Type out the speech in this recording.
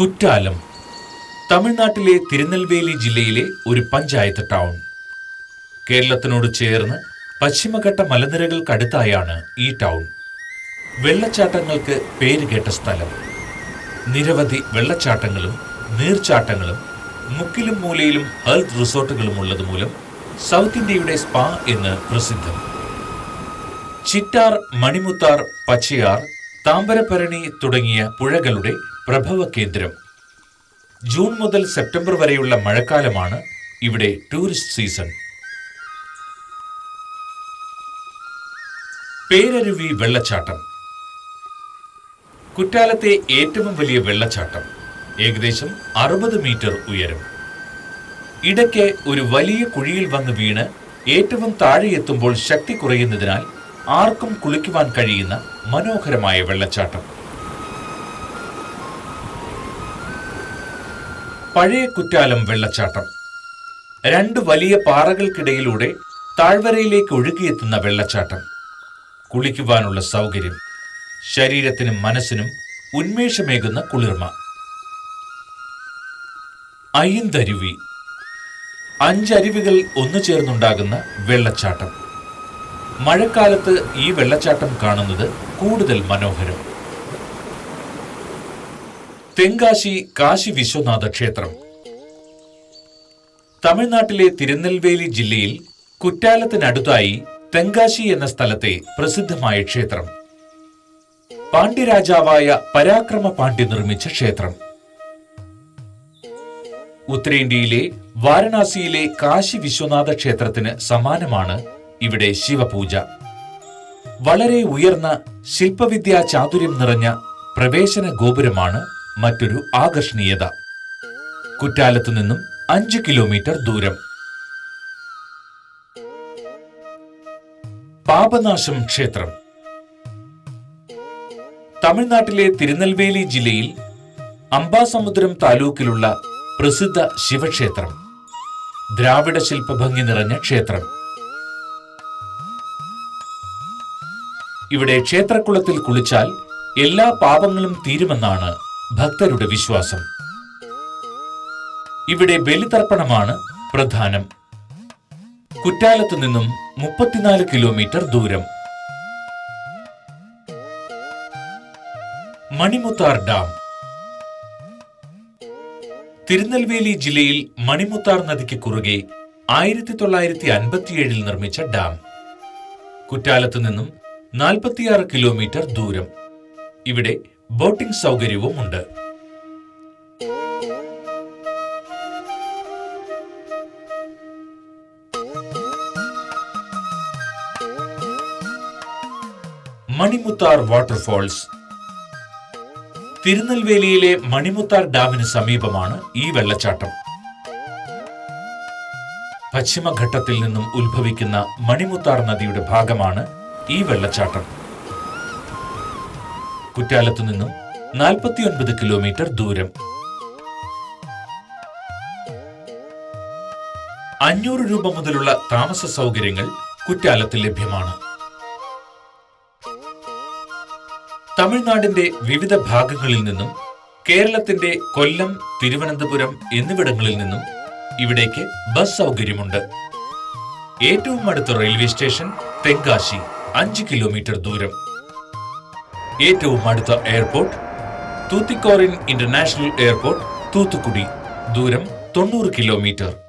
കുറ്റാലം. തമിഴ്നാട്ടിലെ തിരുനെൽവേലി ജില്ലയിലെ ഒരു പഞ്ചായത്ത് ടൗൺ. കേരളത്തിനോട് ചേർന്ന് പശ്ചിമഘട്ട മലനിരകൾക്കടുത്തായാണ് ഈ ടൗൺ. വെള്ളച്ചാട്ടങ്ങൾക്ക് പേരുകേട്ട സ്ഥലം. നിരവധി വെള്ളച്ചാട്ടങ്ങളും നീർച്ചാട്ടങ്ങളും മുക്കിലും മൂലയിലും ഹെൽത്ത് റിസോർട്ടുകളും ഉള്ളത് മൂലം സൗത്ത് ഇന്ത്യയുടെ സ്പാ എന്ന് പ്രസിദ്ധം. ചിറ്റാർ മണിമുത്താർ പച്ചയാർ താമ്പരഭരണി തുടങ്ങിയ പുഴകളുടെ പ്രഭവ കേന്ദ്രം ജൂൺ മുതൽ സെപ്റ്റംബർ വരെയുള്ള മഴക്കാലമാണ് ഇവിടെ ടൂറിസ്റ്റ് സീസൺ. പേരരുവി വെള്ളച്ചാട്ടം. കുറ്റാലത്തെ ഏറ്റവും വലിയ വെള്ളച്ചാട്ടം. ഏകദേശം അറുപത് മീറ്റർ ഉയരം. ഇടയ്ക്ക് ഒരു വലിയ കുഴിയിൽ വന്ന് വീണ് ഏറ്റവും താഴെ എത്തുമ്പോൾ ശക്തി കുറയുന്നതിനാൽ ആർക്കും കുളിക്കുവാൻ കഴിയുന്ന മനോഹരമായ വെള്ളച്ചാട്ടം. പഴയ കുറ്റാലം വെള്ളച്ചാട്ടം. രണ്ട് വലിയ പാറകൾക്കിടയിലൂടെ താഴ്വരയിലേക്ക് ഒഴുകിയെത്തുന്ന വെള്ളച്ചാട്ടം. കുളിക്കുവാനുള്ള സൗകര്യം ശരീരത്തിനും മനസ്സിനും ഉന്മേഷമേകുന്ന കുളിർമ. അയിന്തരുവി അഞ്ചരുവികൾ ഒന്നു ചേർന്നുണ്ടാകുന്ന വെള്ളച്ചാട്ടം. മഴക്കാലത്ത് ഈ വെള്ളച്ചാട്ടം കാണുന്നത് കൂടുതൽ മനോഹരം. തെങ്കാശി കാശി വിശ്വനാഥ ക്ഷേത്രം. തമിഴ്നാട്ടിലെ തിരുനെൽവേലി ജില്ലയിൽ കുറ്റാലത്തിനടുത്തായി തെങ്കാശി എന്ന സ്ഥലത്തെ പ്രസിദ്ധമായ ക്ഷേത്രം. പാണ്ഡ്യരാജാവായ പരാക്രമ പാണ്ഡ്യ നിർമ്മിച്ച ക്ഷേത്രം. ഉത്തരേന്ത്യയിലെ വാരണാസിയിലെ കാശി വിശ്വനാഥ ക്ഷേത്രത്തിന് സമാനമാണ് ഇവിടെ ശിവപൂജ. വളരെ ഉയർന്ന ശില്പവിദ്യാ ചാതുര്യം നിറഞ്ഞ പ്രവേശന ഗോപുരമാണ് മറ്റൊരു ആകർഷണീയത. കുറ്റാലത്തു നിന്നും അഞ്ച് കിലോമീറ്റർ ദൂരം. പാപനാശം ക്ഷേത്രം. തമിഴ്നാട്ടിലെ തിരുനെൽവേലി ജില്ലയിൽ അംബാസമുദ്രം താലൂക്കിലുള്ള പ്രസിദ്ധ ശിവക്ഷേത്രം. ദ്രാവിഡ ശില്പഭംഗി നിറഞ്ഞ ക്ഷേത്രം. ഇവിടെ ക്ഷേത്രക്കുളത്തിൽ കുളിച്ചാൽ എല്ലാ പാപങ്ങളും തീരുമെന്നാണ് ഭക്തരുടെ വിശ്വാസം. ഇവിടെ ബലിതർപ്പണമാണ് പ്രധാനം. കുറ്റാലത്ത് നിന്നും മുപ്പത്തിനാല് കിലോമീറ്റർ ദൂരം. മണിമുത്താർ ഡാം. തിരുനെൽവേലി ജില്ലയിൽ മണിമുത്താർ നദിക്ക് കുറുകെ ആയിരത്തി തൊള്ളായിരത്തി അൻപത്തിയേഴിൽ നിർമ്മിച്ച ഡാം. കുറ്റാലത്ത് നിന്നും നാൽപ്പത്തിയാറ് കിലോമീറ്റർ ദൂരം. ഇവിടെ ബോട്ടിംഗ് സൗകര്യവും ഉണ്ട്. മണിമുത്താർ വാട്ടർഫോൾസ്. തിരുനെൽവേലിയിലെ മണിമുത്താർ ഡാമിന് സമീപമാണ് ഈ വെള്ളച്ചാട്ടം. പശ്ചിമഘട്ടത്തിൽ നിന്നും ഉത്ഭവിക്കുന്ന മണിമുത്താർ നദിയുടെ ഭാഗമാണ് ഈ വെള്ളച്ചാട്ടം. കുറ്റാലത്തു നിന്നും നാൽപ്പത്തിയൊൻപത് കിലോമീറ്റർ ദൂരം. അഞ്ഞൂറ് രൂപ മുതലുള്ള താമസ സൗകര്യങ്ങൾ കുറ്റാലത്ത് ലഭ്യമാണ്. തമിഴ്നാടിന്റെ വിവിധ ഭാഗങ്ങളിൽ നിന്നും കേരളത്തിന്റെ കൊല്ലം തിരുവനന്തപുരം എന്നിവിടങ്ങളിൽ നിന്നും ഇവിടേക്ക് ബസ് സൗകര്യമുണ്ട്. ഏറ്റവും അടുത്ത റെയിൽവേ സ്റ്റേഷൻ തെങ്കാശി അഞ്ച് കിലോമീറ്റർ ദൂരം. ഏറ്റവും അടുത്ത airport Tuticorin international airport Thoothukudi. ദൂരം തൊണ്ണൂറ് കിലോമീറ്റർ.